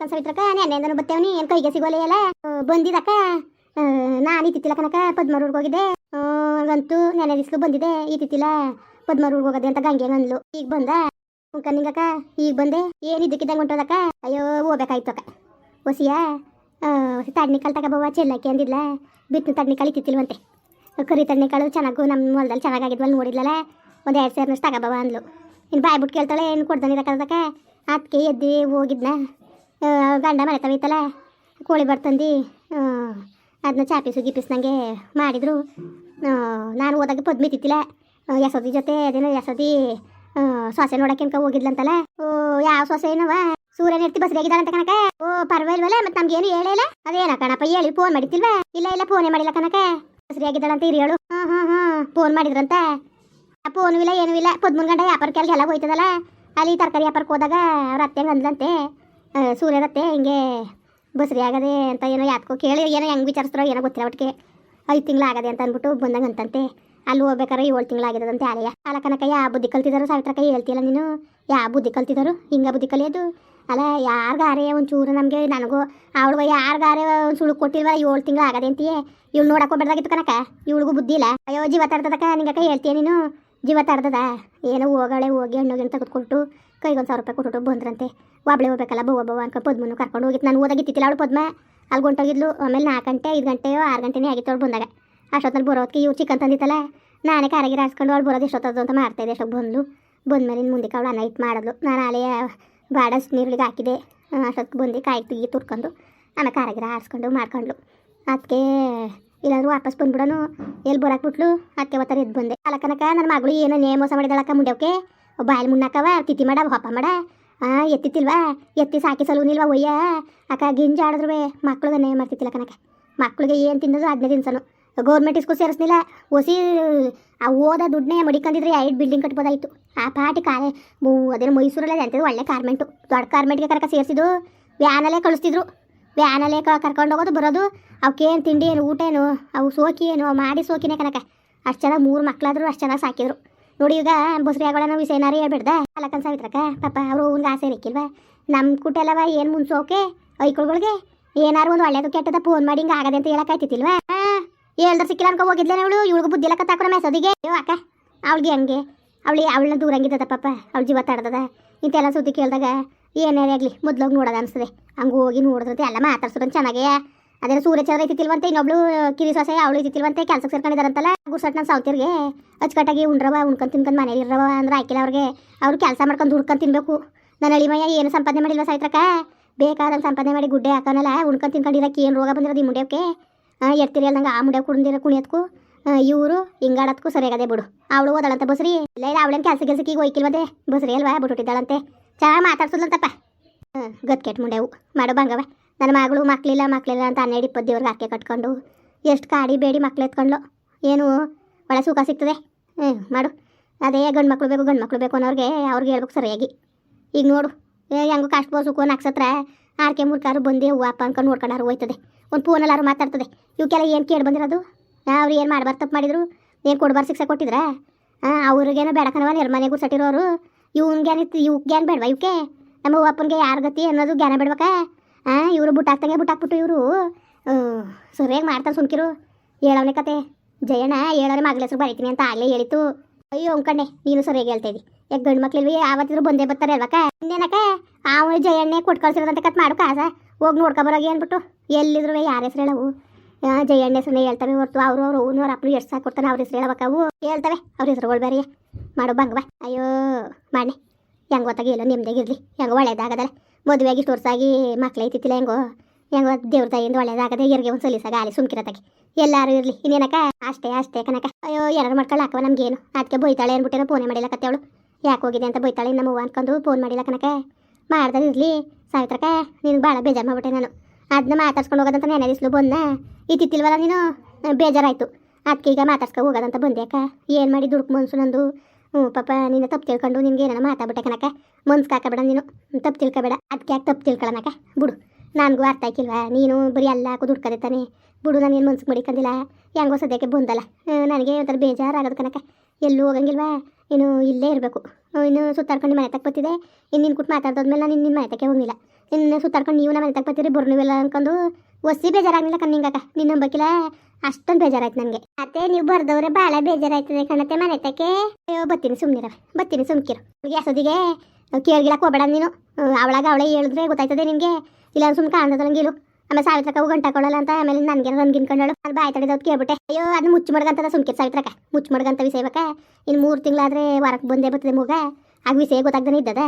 ಅಲಕ್ಕ ಸವಿತ್ರಕ್ಕ ನೆನ್ನೆಂದನು ಬತ್ತೇವನಿ ಏನ್ ಕೈಗೆ ಸಿಗೋಲೆ ಅಲ್ಲ ಬಂದಿದಕ್ಕ. ನಾನು ಇತ್ತಿತ್ತಿಲ್ಲ ಕನಕ ಪದ್ಮರೂರ್ಗೆ ಹೋಗಿದ್ದೆ. ಆಗಂತೂ ನೆನೆ ದಿಸ್ಲು ಬಂದಿದೆ ಇತ್ತಿತ್ತಿಲ್ಲ ಪದ್ಮರೂರ್ಗೆ ಹೋಗದೆ ಅಂತ ಗಂಗೆ ಅಂದ್ಲು. ಈಗ ಬಂದ? ಕನ್ನಿಂಗಕ್ಕ ಈಗ ಬಂದೆ. ಏನ್ ಇದಕ್ಕಿದ್ದಂಗೆ ಹೊಂಟೋದಕ್ಕ ಅಯ್ಯೋ, ಹೋಗ್ಬೇಕಾಯ್ತು ಅಕ್ಕ. ಹೊಸಿಯ ತಡ್ನಿಕಾಳು ತಗೋಬವ ಚೆಲ್ಲಕ್ಕೆ ಅಂದಿಲ್ಲ ಬಿತ್ತು ತಡ್ನಿಕಾಳು ಇತ್ತಿತ್ತಿಲ್ವಂತೆ. ಕರಿ ತಡ್ನಿಕಾಳು ಚೆನ್ನಾಗು ನಮ್ಮ ಹೊಲದಲ್ಲಿ ಚೆನ್ನಾಗಾಗಿದ್ವಲ್ಲ ನೋಡಿದ್ಲಲ್ಲ ಒಂದು ಎರಡು ಸೇರ್ನಷ್ಟು ತಗೋಬವ ಅಂದ್ಲು. ಇನ್ನು ಬಾಯ್ಬಿಟ್ಟು ಕೇಳ್ತಾಳೆ, ಏನು ಕೊಡ್ದಾನಿದಕ್ಕದಕ್ಕ ಅದಕ್ಕೆ? ಎದ್ದು ಹೋಗಿದ್ನ. ಗಂಡ ಮನೆ ತವೈತಲ್ಲ ಕೋಳಿ ಬರ್ತಂದು ಅದನ್ನ ಚಾಪಿಸು ಗಿಪ್ಪಿಸ್ದಂಗೆ ಮಾಡಿದರು. ನಾನು ಹೋದಾಗ ಪದ್ಮಿ ತಿತ್ತಿಲ್ಲ ಆ, ಯಶೋದಿ ಜೊತೆ ಅದೇನೋ ಯಶೋದಿ ಸೊಸೆ ನೋಡಕ್ಕೆ ಹೋಗಿದ್ಲಂತಲ್ಲ ಓ ಯಾವ ಸೊಸೆ ಏನವ? ಸೂರ್ಯನ ಎತ್ತಿ ಬಸ್ರಿಯಾಗಿದ್ದಾಳೆ ಅಂತ ಕನಕ ಓ ಪರವಾಗಿಲ್ವಲ್ಲ ಮತ್ತೆ ನಮ್ಗೇನು ಹೇಳಿಲ್ಲ ಅದೇನ ಕಣಪ್ಪ ಹೇಳಿ ಫೋನ್ ಮಾಡಿತಿಲ್ವ ಇಲ್ಲ ಇಲ್ಲ ಫೋನೇ ಮಾಡಿಲ್ಲ ಕನಕ ಬಸ್ರಿಯಾಗಿದ್ದಾಳಂತ ಇರಿ ಹೇಳು ಹಾಂ ಹಾಂ ಹಾಂ ಫೋನ್ ಮಾಡಿದ್ರಂತ. ಫೋನು ಇಲ್ಲ ಏನೂ ಇಲ್ಲ. ಪದ್ಮನ್ ಗಂಡ ವ್ಯಾಪಾರ ಕೆಲ್ಗೆ ಎಲ್ಲ ಹೋಯ್ತದಲ್ಲ ಅಲ್ಲಿ ತರಕಾರಿ ವ್ಯಾಪಾರಕ್ಕೆ ಹೋದಾಗ ಅವ್ರ ಅತ್ತೆ ಅಂದ್ಲಂತೆ. ಆ, ಸೂರ್ಯರತ್ತೆ ಹಿಂಗೆ ಬಸ್ರಿ ಆಗದೆ ಅಂತ ಏನೋ ಯಾತ್ಕೋ ಕೇಳಿ ಏನೋ ಹೆಂಗೆ ವಿಚಾರಿಸ್ತಾರೋ ಏನೋ ಗೊತ್ತಿಲ್ಲ ಒಟ್ಟಿಗೆ. ಐದು ತಿಂಗಳು ಆಗದೆ ಅಂತ ಅಂದ್ಬಿಟ್ಟು ಬಂದಂಗೆ ಅಂತಂತೆ. ಅಲ್ಲಿ ಹೋಗ್ಬೇಕಾರೆ ಏಳು ತಿಂಗಳು ಆಗಿರೋದಂತೆ ಆಲಯ. ಅಲ್ಲ ಕನಕ ಯಾ ಬುದ್ಧಿ ಕಲ್ತಿದಾರು ಕೈ ಹೇಳ್ತಿಲ್ಲ ನೀನು? ಯಾ ಬುದ್ಧಿ ಕಲ್ತಿದಾರು? ಹಿಂಗ ಬುದ್ಧಿ ಕಲಿಯೋದು? ಅಲ್ಲ ಯಾರಿಗಾರೆ ಒಂಚೂರು ನಮಗೆ ನನಗೂ ಅವಳು ಯಾರಿಗಾರೆ ಒಂದು ಸುಳು ಕೊಟ್ಟಿಲ್ವ? ಏಳು ತಿಂಗಳು ಆಗದೆ ಅಂತೀಯೇ? ಇವಳು ನೋಡಕ್ಕೆ ಹೋಗ್ಬೇಡ್ದಾಗಿತ್ತು ಕನಕ? ಇವಳಿಗೂ ಬುದ್ಧಿ ಇಲ್ಲ. ಅಯ್ಯೋ ಜೀವ ತಡ್ದದಕ್ಕ? ನಿಂಗಕ್ಕ ಹೇಳ್ತೀಯ ನೀನು? ಜೀವ ತಡ್ದದ? ಏನೋ ಹೋಗಳೆ ಹೋಗಿ ಹಣ್ಣು ಅಂತ ತೆಗೆದುಕೊಟ್ಟು ಕೈಗೊಂದು ಸಾವಿರ ರೂಪಾಯಿ ಕೊಟ್ಟು ಬಂದ್ರಂತೆ. ಒಬ್ಳೆ ಹೋಗ್ಬೇಕಲ್ಲ, ಬವ್ವ ಬವ್ವ ಅನ್ಕೊಂಡು ಪದ್ಮನು ಕರ್ಕೊಂಡು ಹೋಗಿತ್ತು ನಾನು ಓದಾಗಿತ್ತಿಲ್ಲ ಅವಳು ಪದ್ಮ. ಅಲ್ಲಿ ಹೊಂಟೋಗಿದ್ಲು, ಆಮೇಲೆ ನಾಲ್ಕು ಗಂಟೆ, ಐದು ಗಂಟೆಯೋ ಆರು ಗಂಟೆನೇ ಆಗಿತ್ತು ಅವಳು ಬಂದಾಗ. ಅಷ್ಟೊತ್ತಲ್ಲಿ ಬರೋದಕ್ಕೆ ಇವ್ರು ಚಿಕನ್ ತಂದಿತ್ತಲ್ಲ. ನಾನೇ ಕಾರಾಗಿರ ಆಡ್ಸ್ಕೊಂಡು ಅವಳು ಬರೋದು ಎಷ್ಟೊತ್ತದ್ದು ಅಂತ ಮಾಡ್ತಾಯಿದ್ದೆ ಅಷ್ಟೊತ್ತು ಬಂದ್ಲು. ಬಂದ್ಮೇಲೆ ಮುಂದಕ್ಕೆ ಅವಳು ನೈಟ್ ಮಾಡಿದ್ಲು. ನಾನು ಅಲ್ಲೇ ಬಾಡ ನೀರುಳ್ಳಿಗೆ ಹಾಕಿದೆ. ಅಷ್ಟೊತ್ತಿಗೆ ಬಂದು ಕಾಯಿ ತುಗಿ ತುರ್ಕೊಂಡು ಆಮೇಲೆ ಕಾರಾಗಿರ ಆಡ್ಸ್ಕೊಂಡು ಮಾಡ್ಕೊಂಡ್ಲು ಅದಕ್ಕೆ ಇಲ್ಲಾದರೂ ವಾಪಸ್ ಬಂದ್ಬಿಡೋನು. ಎಲ್ಲಿ ಬರಾಕ್ಬಿಟ್ಲು ಅದಕ್ಕೆ ಒತ್ತರ ಎದ್ದು ಬಂದೆ. ಅಲ್ಲ ಕನಕ ನನ್ನ ಮಗಳು ಏನೋ ನೇ ಮೋಸ ಮಾಡಿದಳಕ್ಕ ಮುಂಡ್ಯವಕ್ಕೆ ಬಾಯಲ್ಲಿ ಮುನ್ನಾಕವ ತಿತಿ ಮಾಡ ಹೊಪ್ಪ ಮಾಡ. ಎತ್ತಿತ್ತಿಲ್ವಾ? ಎತ್ತಿ ಸಾಕಿ ಸಲೂನಿಲ್ವಾ ಒಯ್ಯ? ಅಕ್ಕ, ಗಿಂಜ ಆಡಿದ್ರು ಮಕ್ಳಿಗೆ ನೇ ಮಾಡ್ತಿತ್ತಿಲ್ಲ ಕನಕ ಮಕ್ಳಿಗೆ ಏನು ತಿನ್ನೋದು ಅದನ್ನೇ ತಿನ್ಸನು. ಗೌರ್ಮೆಂಟ್ ಇಸ್ಕೂಲ್ ಸೇರಿಸ್ನಿಲ್ಲ ಒಸಿ, ಆ, ಓದ ದುಡ್ಡನ್ನೇ ಮಡಿಕೊಂಡಿದ್ರೆ ಐದು ಬಿಲ್ಡಿಂಗ್ ಕಟ್ಬೋದಾಯಿತು. ಆ ಪಾಟಿ ಕಾಲೇ ಅದೇನು ಮೈಸೂರಲ್ಲಿ ಅಂತಿದ್ರು ಒಳ್ಳೆ ಕಾರ್ಮೆಂಟು. ದೊಡ್ಡ ಕಾರ್ಮೆಂಟ್ಗೆ ಕರ್ಕ ಸೇರಿಸಿದ್ದು, ವ್ಯಾನಲ್ಲೇ ಕಳಿಸ್ತಿದ್ರು. ವ್ಯಾನಲ್ಲೇ ಕರ್ಕೊಂಡು ಹೋಗೋದು, ಬರೋದು. ಅವಕ್ಕೇನು ತಿಂಡಿ ಏನು, ಊಟ ಏನು, ಅವು ಸೋಕಿ ಏನು ಮಾಡಿ ಸೋಕಿನೇ ಕನಕ ಅಷ್ಟು ಚೆನ್ನಾಗಿ ಮೂರು ಮಕ್ಕಳಾದ್ರು ಅಷ್ಟು ಚೆನ್ನಾಗಿ ಸಾಕಿದ್ರು. ನೋಡಿ ಈಗ ಬಸ್ರಿ ಆಗೋಣ ವಿಷಯನಾರಿ ಹೇಳ್ಬಿಡ್ದ ಅಲ್ಲಕ್ಕನ್ ಸಾವಿತ್ರಕ್ಕ ಪಾಪ ಅವರು ಒಂದು ಆಸೆ ಇರಕ್ಕಿಲ್ವ ನಮ್ಮ ಕುಟೆಲ್ಲವ ಏನು ಮುನ್ಸೋಕೆ? ಐಕೊಳ್ಗಳಿಗೆ ಏನಾರು ಒಂದು ಒಳ್ಳೇದು ಕೆಟ್ಟದ ಫೋನ್ ಮಾಡಿ ಹಿಂಗೆ ಆಗದೆ ಅಂತ ಹೇಳಕ್ಕಾಯ್ತಿತ್ತಿಲ್ವಾ ಹೇಳ್ದ್ರೆ ಸಿಕ್ಕಿಲ್ಲ ಅನ್ಕೊ ಹೋಗಿದ್ಲೇ ಅವಳು, ಇವಳಿಗೂ ಬುದ್ಧಿ ಲಕ್ಕ ಕತ್ತಾಕೊಡ ಮೆಸೋದಿಗೆ ಅಯ್ಯೋ ಅಕ್ಕ, ಅವಳಿಗೆ ಹಂಗೆ. ಅವಳಿ ಅವಳನ್ನ ದೂರಂಗಿದ್ದದ ಪಾಪ, ಅವಳು ಜೀವ ತಾಡ್ದದ. ಇಂತೆಲ್ಲ ಸುದ್ದಿ ಕೇಳಿದಾಗ ಏನೇ ಆಗಲಿ, ಮೊದ್ಲೋಗಿ ನೋಡೋದು ಅನಿಸ್ತದೆ. ಹಂಗೆ ಹೋಗಿ ನೋಡಿದ್ರೆ ಎಲ್ಲ ಮಾತಾಡ್ಸೋದು ಚೆನ್ನಾಗೇ ಅದೇನೋ ಸೂರ್ಯ ಚಂದ್ರ ಐತಿಲ್ವಂತೆ ಇನ್ನೊಬ್ಳು ಕಿರಿ ಸೊಸೆ, ಅವಳು ಐತಿಲ್ವಂತೆ ಕೆಲ್ಸಕ್ಕೆ ಸೇರ್ಕೊಂಡಿದಾರಂತಲ್ಲ ಗುರ್ಸಟ್ ನನ್ನ ಸಾವ್ತಿರ್ಗೆ. ಅಚ್ಚುಕಟ್ಟಾಗಿ ಉಂಡ್ರವ ಉಣ್ಕೊಂಡು ತಿನ್ಕೊಂಡು ಮನೇಲಿ ಇರವ ಅಂದ್ರೆ ಆಕಿಲ್ಲ ಅವ್ರಿಗೆ. ಅವ್ರು ಕೆಲಸ ಮಾಡ್ಕೊಂಡು ದುಡ್ಕೊಂಡು ತಿನ್ಬೇಕು. ನನ್ನ ಅಳಿಮಯ್ಯ ಏನು ಸಂಪಾದನೆ ಮಾಡಿಲ್ವ ಸಾಯ್ತ್ರಕ್ಕ ಬೇಕಾದ ಸಂಪಾದನೆ ಮಾಡಿ ಗುಡ್ಡೆ ಹಾಕೋನಲ್ಲ ಉಣ್ಕೊಂಡು ತಿನ್ಕೊಂಡಿರಕ್ಕೆ ಏನು ರೋಗ ಬಂದಿರೋದು ಈ ಮುಂಡ್ಯಕ್ಕೆ? ಎಡ್ತಿರಿ ನಂಗೆ ಆ ಮುಂಡ್ಯಾವ ಕುಡ್ದಿರ, ಕುಣಿಯತ್ಕು. ಇವರು ಹಿಂಗಾಡತ್ಕು ಸರಿಯಾಗದೆ ಬಿಡು. ಅವಳು ಓದಳಂತ ಬಸ್ರಿ. ಇಲ್ಲ ಇಲ್ಲ, ಅವಳೇನು ಕೆಲಸ ಕೆಲಸಕ್ಕೆ ಈಗ ಹೋಯ್ಕಿಲ್ವದೆ ಬಸ್ರಿ ಅಲ್ವಾ, ಬಿಟ್ಬಿಟ್ಟಿದ್ದಾಳಂತೆ. ಚೆನ್ನಾಗಿ ಮಾತಾಡ್ಸೋದ್ಲಂತಪ್ಪ. ಹ್ಞೂ ಗತ್ಕೆಟ್ ಮುಂಡೆವು ಮಾಡೋ ಬಂಗವ ನನ್ನ ಮಗಳು ಮಕ್ಕಳಿಲ್ಲ ಮಕ್ಕಳಿಲ್ಲ ಅಂತ ಹನ್ನೆರಡು ಇಪ್ಪತ್ತು ದೇವ್ರಿಗೆ ಹಾಕಿ ಕಟ್ಕೊಂಡು ಎಷ್ಟು ಕಾಡಿ ಬೇಡಿ ಮಕ್ಳು ಎತ್ಕೊಂಡ್ಲು. ಏನು, ಒಳ್ಳೆ ಸುಖ ಸಿಗ್ತದೆ. ಹ್ಞೂ ಮಾಡು. ಅದೇ ಗಂಡು ಮಕ್ಳು ಬೇಕು, ಗಂಡು ಮಕ್ಳು ಬೇಕು ಅನ್ನೋರಿಗೆ ಅವ್ರಿಗೆ ಹೇಳ್ಬೇಕು ಸರಿಯಾಗಿ. ಈಗ ನೋಡು. ಹೆಂಗೋ ಕಾಸ್ಟ್ ಬೋಸು ಕೋನ್ ಹಾಕ್ಸತ್ರ ಆರ್ಕೆ ಮುರ್ಕಾರು ಬಂದು, ಹೂವು ಅಪ್ಪ ಅನ್ಕೊಂಡು ನೋಡ್ಕೊಂಡಾರು ಹೋಯ್ತದೆ. ಒಂದು ಫೋನಲ್ಲಾರು ಮಾತಾಡ್ತದೆ. ಇವಕ್ಕೆಲ್ಲ ಏನು ಕೇಳಿ ಬಂದಿರೋದು? ಅವ್ರು ಏನು ಮಾಡ್ಬಾರ್ದು ತಪ್ಪು ಮಾಡಿದ್ರು? ಏನು ಕೊಡ್ಬಾರ್ದು ಶಿಕ್ಷೆ ಕೊಟ್ಟಿದ್ರಾ? ಹಾಂ ಅವ್ರಿಗೇನೋ ಬೇಡಕನವ ಗ್ಯಾರ ಇತ್ತು ಇವ್ನಿಗೇನಿತ್ತು ಜ್ಞಾನ ಬೇಡವಾ ಇವಕ್ಕೆ ನಮ್ಮ ಅಪ್ಪನಿಗೆ ಯಾರು ಗತಿ ಅನ್ನೋದು ಜ್ಞಾನ ಬೇಡ್ಬೇಕಾ ಹಾಂ ಇವರು ಬುಟ್ಟಾಕ್ತಂಗೆ ಬುಟ್ಟಾಕ್ಬಿಟ್ಟು ಇವರು. ಸರಿಯಾಗಿ ಮಾಡ್ತಾರೆ ಸುಮ್ಕಿರು. ಹೇಳವನೇ ಕತೆ. ಜಯಣ್ಣ ಹೇಳೋರೆ ಮಗಳ ಹೆಸರು ಬರೀತೀನಿ ಅಂತ ಆಗಲೇ ಹೇಳಿತು ಅಯ್ಯೋ, ಅಂಕಣ್ಣೆ, ನೀನು ಸರಿಯಾಗಿ ಹೇಳ್ತಾ ಇದ್ದಿ. ಯಾಕೆ ಗಂಡು ಮಕ್ಳಿಲ್ವಿ, ಯಾವತ್ತಿದ್ರು ಬಂದೇ ಬರ್ತಾರೆ ಅಲ್ವಕ್ಕ ಇನ್ನೇನಕ್ಕ? ಅವನು ಜಯಣ್ಣೆ ಕೊಟ್ಟು ಕಳ್ಸಿರೋದಂತೆ ಕತ್ ಮಾಡು ಕಾಸ ಹೋಗಿ ನೋಡ್ಕೊಬರೋಗಿ ಅಂದ್ಬಿಟ್ಟು ಎಲ್ಲಿದ್ರು ಯಾರ ಹೆಸರು ಹೇಳವು? ಜಯಣ್ಣ ಹೆಸರನ್ನೇ ಹೇಳ್ತವೆ ಹೊರತು ಅವರು ಅವರು ಅವ್ರ ಅಪ್ಪನು ಎಷ್ಟು ಕೊಡ್ತಾನೆ ಅವ್ರ ಹೆಸರು ಹೇಳಬೇಕಾವು ಹೇಳ್ತವೆ, ಅವ್ರ ಹೆಸರುಗಳು ಬೇರೆ ಮಾಡು ಬಾ. ಅಯ್ಯೋ ಮಾಡಿ ಹೆಂಗೆ ಗೊತ್ತಾಗಿ ಎಲ್ಲ ನಿಮ್ದಾಗಿರ್ಲಿ ಹೆಂಗೆ ಒಳ್ಳೇದಾಗದಲ್ಲ ಮದುವೆಗೆ ಇಷ್ಟು ವರ್ಷಾಗಿ ಮಕ್ಳು ಐತಿತ್ತಿಲ್ಲ ಹೆಂಗೋ. ಹೆಂಗೋ ದೇವ್ರ ತಾಯಿಂದ ಒಳ್ಳೇದಾಗದೆ ಇರ್ಗೆ ಒಂದು ಸಲೀಸಾಗ ಗಾಳಿ ಸುಮ್ಕಿರತ್ತಾಗೆ ಎಲ್ಲರೂ ಇರಲಿ, ಇನ್ನೇನಕ್ಕ? ಅಷ್ಟೇ ಅಷ್ಟೇ ಕನಕ ಅಯ್ಯೋ ಎರಡು ಮಾಡ್ಕೊಳ್ಳ ಹಾಕವ ನಮ್ಗೇನು? ಅದಕ್ಕೆ ಬೈತಾಳೆ ಅಂದ್ಬಿಟ್ಟೇನೋ ಫೋನೇ ಮಾಡಿಲ್ಲ ಕತ್ತೇವಳು ಯಾಕೆ ಹೋಗಿದೆ ಅಂತ ಬೈತಾಳೆ ನಮ್ಮ ಅವ್ವ ಅನ್ಕೊಂಡು ಫೋನ್ ಮಾಡಿಲ್ಲ ಕನಕ ಮಾಡ್ದೆ ಇರಲಿ ಸಾವಿತ್ರಕ ನೀನು ಭಾಳ ಬೇಜಾರು ಮಾಡ್ಬಿಟ್ಟೆ ನಾನು. ಅದನ್ನ ಮಾತಾಡ್ಸ್ಕೊಂಡು ಹೋಗೋದಂತ ನೆನೆ ದಿಸ್ಲು ಬಂದ ಇತ್ತಿತ್ತಿಲ್ವಲ್ಲ ನೀನು? ಬೇಜಾರಾಯಿತು. ಬೇಜಾರಾಯ್ತು ಅದಕ್ಕೆ ಈಗ ಮಾತಾಡ್ಸ್ಕೊ ಹೋಗೋದಂತ ಬಂದೆ ಅಕ್ಕ. ಏನು ಮಾಡಿ ದುಡ್ಕು ಮನ್ಸು ನಂದು? ಹ್ಞೂ, ಪಾಪ, ನೀನು ತಪ್ಪು ತಿಳ್ಕೊಂಡು ನಿನಗೆ ಏನಾರ ಮಾತಾಡ್ಬಿಟ್ಟೆ ಕನಕ ಮನ್ಸು ಹಾಕಬೇಡ ನೀನು. ತಪ್ಪು ತಿಳ್ಕೊಬೇಡ. ಅದಕ್ಕೆ ಯಾಕೆ ತಪ್ಪು ತಿಳ್ಕೊಳನಕ ಬಿಡು. ನನಗೂ ಅರ್ಥ ಆಯ್ಕಿಲ್ವಾ? ನೀನು ಬರೀ ಎಲ್ಲ ಕುದುಡ್ಕದೆ ದುಡ್ಕದೆ ತಾನೆ. ಬಿಡು, ನಾನು ಏನು ಮನ್ಸಿಗೆ ಮಡಿಕೊಂಡಿಲ್ಲ ಹೆಂಗೋ ಸದ್ಯಕ್ಕೆ ಬಂದಲ್ಲ. ನನಗೆ ಒಂಥರ ಬೇಜಾರಾಗೋದು ಕನಕ ಎಲ್ಲೂ ಹೋಗಂಗಿಲ್ವಾ? ಇನ್ನು ಇಲ್ಲೇ ಇರಬೇಕು. ಇನ್ನು ಸುತ್ತಾಡ್ಕೊಂಡು ಮನೆ ತಕ್ಕ ಬತ್ತಿದೆ ಇನ್ನು ನಿನ್ನ ಕುಟ್ಟು ಮಾತಾಡ್ದಾದ್ಮೇಲೆ ನಾನು ನಿನ್ನ ಮನೆ ತಕ್ಕೆ ಹೋಗಿಲ್ಲ ಇನ್ನು ಸುತ್ತಾಡ್ಕೊಂಡು ನೀವು ನಮ್ಮ ಮನೆ ತಕ್ಕ ಬರ್ತೀರಿ ಇಲ್ಲ ಅನ್ಕೊಂಡು ಒಸಿ ಬೇಜಾರಾಗಲಿಲ್ಲ ಕಣ್ಣಿಂಗಾಕ ನಿನ್ನ ನಂಬಕಿಲ್ಲ ಅಷ್ಟೊಂದು ಬೇಜಾರಾಯ್ತು ನನಗೆ. ಮತ್ತೆ ನೀವು ಬರ್ದವ್ರೆ ಭಾಳ ಬೇಜಾರಾಯ್ತದೆ ಕಣತೆ ಮನೆ ತಕ್ಕೆ ಅಯ್ಯೋ ಬತ್ತೀನಿ ಸುಮ್ನಿರ ಬತ್ತೀನಿ ಸುಮ್ಕಿರು. ಗ್ಯಾಸೋದಿಗೆ ಕೇಳ್ಗಿಳಕ್ಕೆ ಹೋಗ್ಬೇಡ ನೀನು. ಅವಳಾಗ ಅವಳೇ ಹೇಳಿದ್ರೆ ಗೊತ್ತಾಯ್ತದೆ ನಿನಗೆ ಇಲ್ಲ ಸುಮ್ಮನೆ ಕಾಣ್ತದ ನಂಗಿಲು ಆಮೇಲೆ ಸಾವಿತ್ರಕ್ಕ ಗಂಟ ಕೊಡಲ್ಲ ಅಂತ ಆಮೇಲೆ ನನಗೆ ನನ್ಗಿನ್ ಕಂಡಳು. ಅದು ಬಾಯ್ ತಡೆದವ್ರು ಕೇಳ್ಬಿಟ್ಟೆ ಅಯ್ಯೋ, ಅದು ಮುಚ್ಚು ಮಡ್ಗಂತದ ಸುಮ್ಕಿರ್ ಸಾವಿತ್ರಕ್ಕ ಮುಚ್ಚು ಮಡ್ಗಂತ ವಿಷಯಬೇಕ. ಇನ್ನು ಮೂರು ತಿಂಗಳಾದ್ರೆ ವಾರಕ್ಕೆ ಬಂದೇ ಬರ್ತದೆ ಮೂಗ. ಆಗ ವಿಷಯ ಗೊತ್ತಾಗ್ದಾನೆ ಇದ್ದದ.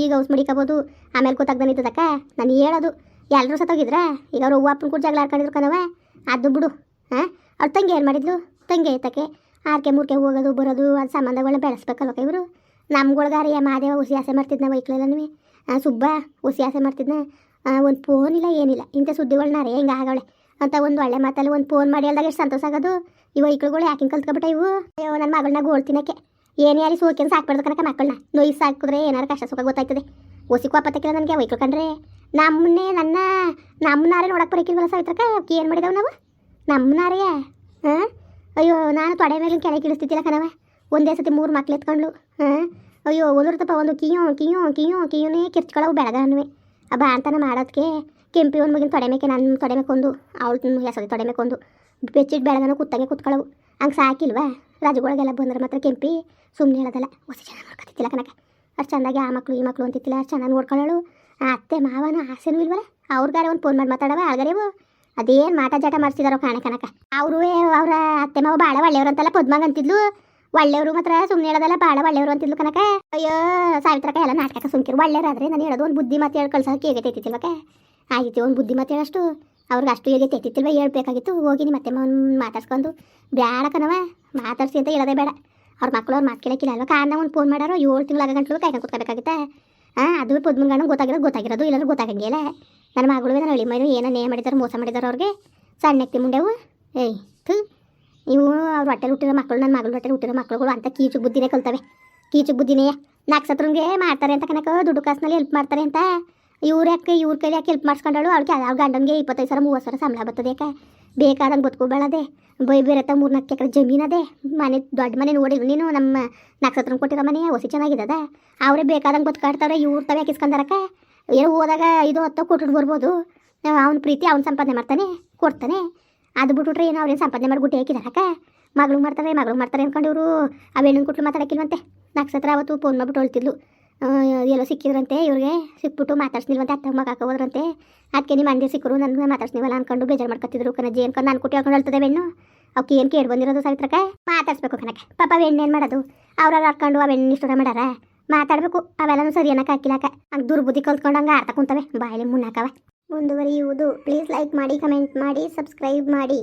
ಈಗ ಔಸ್ ಮಡಿಕೋಬೋದು, ಆಮೇಲೆ ಗೊತ್ತಾಗ್ದಾನೆ ಇದ್ದದಕ್ಕ. ನಾನು ಹೇಳೋದು. ಎಲ್ಲರೂ ಸತ್ತೋಗಿದ್ರ ಈಗ ಅವ್ರು ಹೂವು ಅಪ್ಪನ ಕೂಡ ಜಗಳ ಹಾಕೊಂಡಿದ್ರು ಕಣವ ಅದು ಬಿಡು ಹಾಂ? ಅವ್ರ ತಂಗಿ ಏನು ಮಾಡಿದ್ಲು? ತಂಗಿ ಐತಕ್ಕೆ. ಆರ್ಕೆ ಮೂರ್ಕೆ ಹೋಗೋದು, ಬರೋದು, ಅದು ಸಂಬಂಧಗಳನ್ನ ಬೆಳೆಸ್ಬೇಕಲ್ವಕ್ಕ ಇವರು? ನಮ್ಗೊಳಗಾರಿ ಮಾದೇವ ಹುಸಿ ಆಸೆ ಮಾಡ್ತಿದ್ನ ವೈಕ್ಲಲ್ಲನೂ ಸುಬ್ಬ ಹುಸಿ ಆಸೆ ಮಾಡ್ತಿದ್ನ. ಒಂದು ಫೋನ್ ಇಲ್ಲ, ಏನಿಲ್ಲ. ಇಂಥ ಸುದ್ದಿಗಳನ್ನ ರೇ, ಹಿಂಗೆ ಆಗವಳೆ? ಅಂತ ಒಂದು ಒಳ್ಳೆ ಮಾತಲ್ಲಿ ಒಂದು ಫೋನ್ ಮಾಡಿ ಅಲ್ದಾಗ ಎಷ್ಟು ಸಂತೋಷ ಆಗೋದು. ಈ ವೈಕ್ಳುಗಳು ಯಾಕಿಂಗ್ ಕಲ್ತ್ಕೊಬಿಟ್ಟ ಇವು? ಅಯ್ಯೋ ನನ್ನ ಮಗಳನ್ನ ಗೋಳ್ತಿನಕ್ಕೆ ಏನೇ ಯಾರು ಸೋಕಿನ ಸಾಕ್ಬಾರ್ದು ಕನಕ ಮಕ್ಕಳನ್ನ ನೋಯ್ ಸಾಕಿದ್ರೆ ಏನಾರು ಕಷ್ಟ ಸುಖ ಗೊತ್ತಾಯ್ತದೆ. ಓಸಿ ಕೋಪತ್ತಕ್ಕಿಲ್ಲ ನನಗೆ ವೈಕ್ಳು ಕಂಡ್ರೆ. ನಮ್ಮನ್ನೇ ನನ್ನ ನಮ್ಮನಾರೇ ನೋಡಕ್ಕೆ ಬರೋಕಿಲ್ವಲ್ಲ ಸಾವಿತ್ರಕ್ಕ ಏನು ಮಾಡಿದವು ನಾವು? ನಮ್ಮನಾರೇ ಹಾಂ? ಅಯ್ಯೋ, ನಾನು ತೊಡೆ ಮೇಲೆ ಕೆಳಗೆ ಇಳಿಸ್ತಿದ್ದಿಲ್ಲ ಕಣವ ಒಂದೇ ಸತಿ ಮೂರು ಮಕ್ಳು ಎತ್ಕೊಂಡ್ಲು ಹಾಂ? ಅಯ್ಯೋ ಒಂದೂರ್ತಪ್ಪ ಒಂದು ಕಿಯೋ ಕಿಯೋ ಕಿಯೋ, ಕಿಯೋನೇ ಕಿರ್ಚ್ಕೊಳ್ಳವು ಬೆಳಗ ಅನ್ವೆ ಆ ಅಂತಾನೆ ಮಾಡೋದಕ್ಕೆ ಕೆಂಪಿ ಒಂದು ಮಗಿನ ತೊಡೆ ಮೇಕೆ ನನ್ನ ತೊಡೆ ಮೇಕೊಂದು ಅವಳು ಹೆಸರು ತೊಡೆ ಮೇಕೊಂದು ಬೆಚ್ಚಿಟ್ಟು ಬೆಳಗನ ಕುತ್ತಂಗೆ ಕುತ್ಕೊಳ್ಳವು ಹಂಗೆ ಸಾಕಿಲ್ವಾ? ರಜಗಳಿಗೆಲ್ಲ ಬಂದ್ರೆ ಮಾತ್ರ ಕೆಂಪಿ ಸುಮ್ಮನೆ ಹೇಳೋದಲ್ಲ. ಹೊಸ ಚೆನ್ನಾಗಿ ನೋಡ್ಕೊತಿತ್ತಿಲ್ಲ ಕನಕ ಅಷ್ಟು ಚೆಂದಾಗಿ ಆ ಮಕ್ಕಳು ಈ ಮಕ್ಕಳು ಅಂತಿತ್ತಿಲ್ಲ ಅಷ್ಟು ಚೆನ್ನಾಗಿ ನೋಡ್ಕೊಳ್ಳೋಳು ಅತ್ತೆ ಮಾವನ ಆಸೆನೂ ಇಲ್ವಲ್ಲ? ಅವ್ರಿಗಾರೆ ಒಂದು ಫೋನ್ ಮಾಡಿ ಮಾತಾಡವ ಆಗರೇವು ಅದೇನು ಮಾಟ ಜಾಟ ಮಾಡ್ತಿದಾರೋ ಕಾಣ ಕನಕ ಅವರು ಅವರ ಅತ್ತೆ ಮಾವ ಭಾಳ ಒಳ್ಳೆಯವ್ರು ಅಂತಲ್ಲ ಪದ್ಮಂಗ ಅಂತಿದ್ಲು. ಒಳ್ಳೆಯವರು ಮಾತ್ರ ಸುಮ್ಮನೆ ಹೇಳೋದಲ್ಲ ಭಾಳ ಒಳ್ಳೆಯವರು ಅಂತಿದ್ಲು ಕನಕ ಅಯ್ಯೋ ಸಾವಿತ್ರಕ ಎಲ್ಲ ನಾಟಕ ಸುಮ್ಕಿರು. ಒಳ್ಳೆಯರಾದ್ರೆ ನಾನು ಹೇಳೋದು ಒಂದು ಬುದ್ಧಿ ಮಾತು ಹೇಳಿ ಕಳ್ಸೋಕೆ ಹೇಗೆ ತೈತಿಲ್ವಕ್ಕ ಆಯ್ತು ಒಂದು ಬುದ್ಧಿ ಮಾತು ಹೇಳಷ್ಟು. ಅವ್ರಿಗೆ ಅಷ್ಟು ಹೇಗೆ ತೈತಿಲ್ವ ಹೇಳ್ಬೇಕಾಗಿತ್ತು. ಹೋಗಿ ನಿಮ್ಮ ಅತ್ತೆ ಮಾವನ್ ಮಾತಾಡ್ಸ್ಕೊಂಡು ಬೇಡ ಕಣವ ಮಾತಾಡ್ಸಿ ಅಂತ ಹೇಳೋದೇ ಬೇಡ. ಅವ್ರ ಮಕ್ಕಳು ಅವ್ರು ಮಾತು ಕೇಳಕ್ಕಿಲ್ಲ ಅಲ್ವಾ? ಕಾರಣ ಒಂದು ಫೋನ್ ಮಾಡೋರು ಏಳು ತಿಂಗಳಾಗ ಗಂಟಲು ಕೈ ಕೂತ್ಕೋಬೇಕಾಗುತ್ತೆ? ಹಾಂ ಅದು ಪದ್ಮಂಗಣ್ಣ ಗೊತ್ತಾಗಿರೋದು ಗೊತ್ತಾಗಿರೋದು, ಇಲ್ಲಾಂದ್ರೆ ಗೊತ್ತಾಗಂಗಿಲ್ಲ ನನ್ನ ಮಗಳು ನನ್ನ ಹೇಳಿ, ಮೈನು ಏನೋ ನೇ ಮಾಡಿದಾರೆ, ಮೋಸ ಮಾಡಿದಾರೆ ಅವ್ರಿಗೆ. ಸಣ್ಣಕ್ಕೆ ಮುಂಡೆವು. ಏಯ್, ಥು. ಇವು ಅವ್ರ ಹೊಟ್ಟೆಲಿ ಹುಟ್ಟಿರೋ ಮಕ್ಕಳು, ನನ್ನ ಮಗಳು ಹೊಟ್ಟೆಲಿ ಹುಟ್ಟಿರೋ ಮಕ್ಕಳುಗಳು, ಅಂತ ಕೀಚು ಬುದ್ಧಿನೇ ಕಲ್ತವೆ. ಕೀಚು ಬುದ್ಧಿನೇ. ನಾಕ್ಸತ್ರಂಗೆ ಮಾಡ್ತಾರೆ ಅಂತ ಕನಕ, ದುಡ್ಡು ಕಾಸಿನಲ್ಲಿ ಹೆಲ್ಪ್ ಮಾಡ್ತಾರೆ ಅಂತ. ಇವ್ರು ಯಾಕೆ, ಇವ್ರ ಕೈಲಿ ಯಾಕೆ ಹೆಲ್ಪ್ ಮಾಡಿಸ್ಕೊಂಡಳು? ಅವ್ರಿಗೆ ಅವ್ರ ಗಂಡನಿಗೆ ಇಪ್ಪತ್ತೈದು ಸಾವಿರ, ಮೂವತ್ತು ಸಾವಿರ ಸಂಬಳ ಬರ್ತದೆ ಯಾಕೆ? ಬೇಕಾದಂಗೆ ಬದುಕೋಬೇಳದೆ ಬೈ ಬೇರೆ ತ ಮೂರು ನಾಲ್ಕು ಎಕರೆ ಜಮೀನದೆ ಮನೆ ದೊಡ್ಡ ಮನೆ ನೋಡಿದ್ರು ನೀನು ನಮ್ಮ ನಾಲ್ಕು ಕೊಟ್ಟಿರೋ ಮನೆ ಹೊಸಿ ಚೆನ್ನಾಗಿದ್ದದ ಅವರೇ ಬೇಕಾದಂಗೆ ಬದುಕಾಡ್ತಾರೆ ಇವ್ರು ತವೆ ಹಾಕಿಸ್ಕೊಂಡಾರಕ್ಕ ಏನೋ ಹೋದಾಗ ಇದು ಹತ್ತೋ ಕೊಟ್ಟು ಬರ್ಬೋದು. ಅವ್ನ ಪ್ರೀತಿ ಅವ್ನು ಸಂಪಾದನೆ ಮಾಡ್ತಾನೆ ಕೊಡ್ತಾನೆ. ಅದು ಬಿಟ್ಬಿಟ್ರೆ ಏನೋ ಅವ್ರೇನು ಸಂಪಾದನೆ ಮಾಡಿ ಗುಟ್ಟಿ ಹಾಕಿದಾರಕ್ಕ. ಮಗಳು ಮಾಡ್ತಾರೆ ಮಗಳು ಮಾಡ್ತಾರೆ ಅಂದ್ಕೊಂಡು ಇವರು ಅವೇನು ಕುಟ್ಲು ಮಾತಾಡಕ್ಕಿಲ್ವಂತೆ. ನಕ್ಷತ್ರ ಅವತ್ತು ಫೋನ್ ಮಾಡ್ಬಿಟ್ಟು ಹೇಳ್ತಿದ್ಲು ಆ, ಎಲ್ಲೋ ಸಿಕ್ಕಿದ್ರಂತೆ ಇವ್ರಿಗೆ. ಸಿಕ್ಬಿಟ್ಟು ಮಾತಾಡ್ಸ್ನಿಲ್ವಂತೆ ಅತ್ತ ಮಗ ಹೋದ್ರಂತೆ. ಅದಕ್ಕೆ ನಿಮ್ಮ ಅಂದಿ ಸಿಕ್ಕರು ನನ್ನ ಮಾತಾಡ್ಸ್ನಿವಲ್ಲ ಅನ್ಕೊಂಡು ಬೇಜಾರು ಮಾಡ್ಕೊತಿದ್ರು ಕಣಜ್ಜಿ ಅನ್ಕೊಂಡು ನಾನು ಕುಟ್ಟಿ ಹಾಕೊಂಡು ಹೇಳ್ತದೆ ಬೆಣ್ಣು. ಅವಕ್ಕೆ ಏನು ಕೇಳಿ ಬಂದಿರೋದು ಸಾವಿತ್ರಕ್ಕ? ಮಾತಾಡ್ಸ್ಬೇಕು ಕಣಕ್ಕೆ. ಪಾಪ ಬೆಣ್ಣು ಏನು ಮಾಡೋದು. ಅವ್ರವ್ರು ಹಾಕೊಂಡು ಆ ಬೆಣ್ಣು ಇಷ್ಟ ಮಾಡ್ಯಾರ. ಮಾತಾಡಬೇಕು, ಅವೆಲ್ಲನೂ ಸರಿ ಅನ್ನಕ್ಕೆ ಹಾಕಿಲ್ಲಕ ಹಂಗೆ ದುರ್ಬುದ್ಧಿ ಕಲ್ತ್ಕೊಂಡು ಹಂಗೆ ಆಡ್ತಾ ಕುಂತವೆ. ಬಾಯಲ್ಲಿ ಮುನ್ನಾಕವ ಮುಂದುವರಿಯುವುದು. ಪ್ಲೀಸ್ ಲೈಕ್ ಮಾಡಿ ಕಮೆಂಟ್ ಮಾಡಿ ಸಬ್ಸ್ಕ್ರೈಬ್ ಮಾಡಿ.